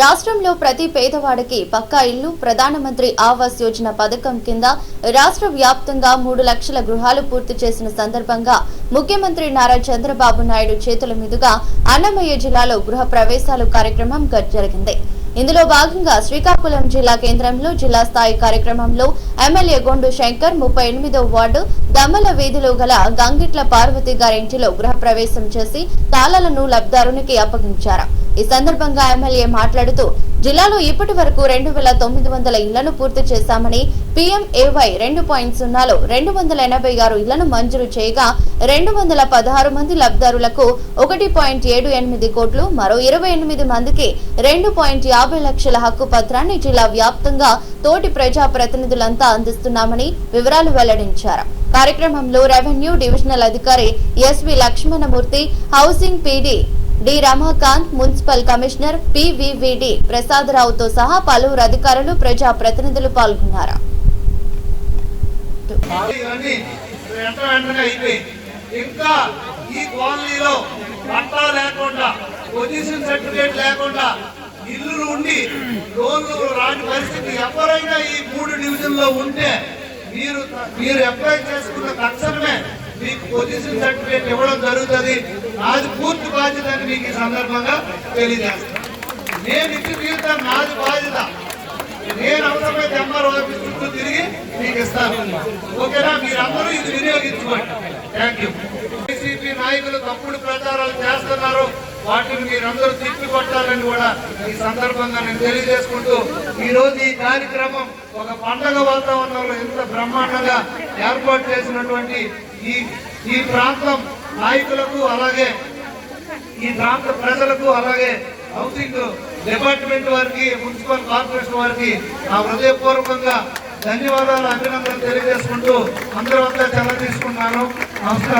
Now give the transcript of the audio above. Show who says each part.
Speaker 1: రాష్ట్రంలో ప్రతి పేదవాడికి పక్కా ఇల్లు ప్రధానమంత్రి ఆవాస్ యోజన పథకం కింద రాష్ట్ర వ్యాప్తంగా మూడు లక్షల గృహాలు పూర్తి చేసిన సందర్భంగా ముఖ్యమంత్రి నారా చంద్రబాబు నాయుడు చేతుల మీదుగా అన్నమయ్య జిల్లాలో గృహ ప్రవేశాలు కార్యక్రమం జరిగింది ఇందులో భాగంగా శ్రీకాకుళం జిల్లా కేంద్రంలో జిల్లా స్థాయి కార్యక్రమంలో ఎమ్మెల్యే గొండు శంకర్ ముప్పై ఎనిమిదో వార్డు దమ్మల వీధిలో గల గంగిట్ల పార్వతి గారింటిలో గృహప్రవేశం చేసి తాళాలను లబ్ధారునికి అప్పగించారు ఈ సందర్భంగా ఎమ్మెల్యే మాట్లాడుతూ జిల్లాలో ఇప్పటి వరకు రెండు వేల తొమ్మిది వందల ఇళ్లను పూర్తి చేశామని పీఎంఏవై రెండు పాయింట్ సున్నాలో రెండు వందల ఎనభై ఆరు ఇళ్లను మంజూరు చేయగా రెండు వందల పదహారు మంది లబ్ధారులకు ఒకటి పాయింట్ ఏడు ఎనిమిది కోట్లు మరో ఇరవై ఎనిమిది మందికి రెండు పాయింట్ యాభై లక్షల హక్కు పత్రాన్ని జిల్లా వ్యాప్తంగా తోటి ప్రజాప్రతినిధులంతా అందిస్తున్నామని వివరాలు వెల్లడించారు కార్యక్రమంలో రెవెన్యూ డివిజనల్ అధికారి SV Lakshmanamurthy housing PD D Ramakanth municipal commissioner PVVD ప్రసాదరావుతో సహా పలువురు అధికారులు ప్రజా ప్రతినిధులు పాల్గొన్నారు
Speaker 2: ఇల్లు ఉండి రోజు రాని పరిస్థితి ఎవరైనా ఈ మూడు లో ఉంటే మీరు మీరు అప్లై చేసుకున్న తక్షణమే మీకు పొజిషన్ సర్టిఫికేట్ ఇవ్వడం జరుగుతుంది నాది పూర్తి బాధ్యత అని మీకు ఈ సందర్భంగా తెలియజేస్తాను నేను ఇచ్చి తీరుతాను నాది బాధ్యత నేను అవసరమైతే ఎంఆర్ఓ ఆఫీస్ చుట్టూ తిరిగి మీకు ఇస్తాను ఓకేనా మీరందరూ ఇది వినియోగించుకోండి థ్యాంక్ యూ వైసీపీ నాయకులు తప్పుడు ప్రచారం వాటిని మీరందరూ తిప్పి కొట్టాలని కూడా ఈ సందర్భంగా నేను తెలియజేసుకుంటూ ఈ రోజు ఈ కార్యక్రమం ఒక పండగ వాతావరణంలో ఎంత బ్రహ్మాండంగా ఏర్పాటు చేసినటువంటి ఈ ఈ ప్రాంతం నాయకులకు అలాగే ఈ ప్రాంత ప్రజలకు అలాగే హౌసింగ్ డిపార్ట్మెంట్ వారికి మున్సిపల్ కార్పొరేషన్ వారికి ఆ హృదయపూర్వకంగా ధన్యవాదాలు అభినందనలు తెలియజేసుకుంటూ అందరూ అంతా చల్ల తీసుకున్నాను నమస్కారం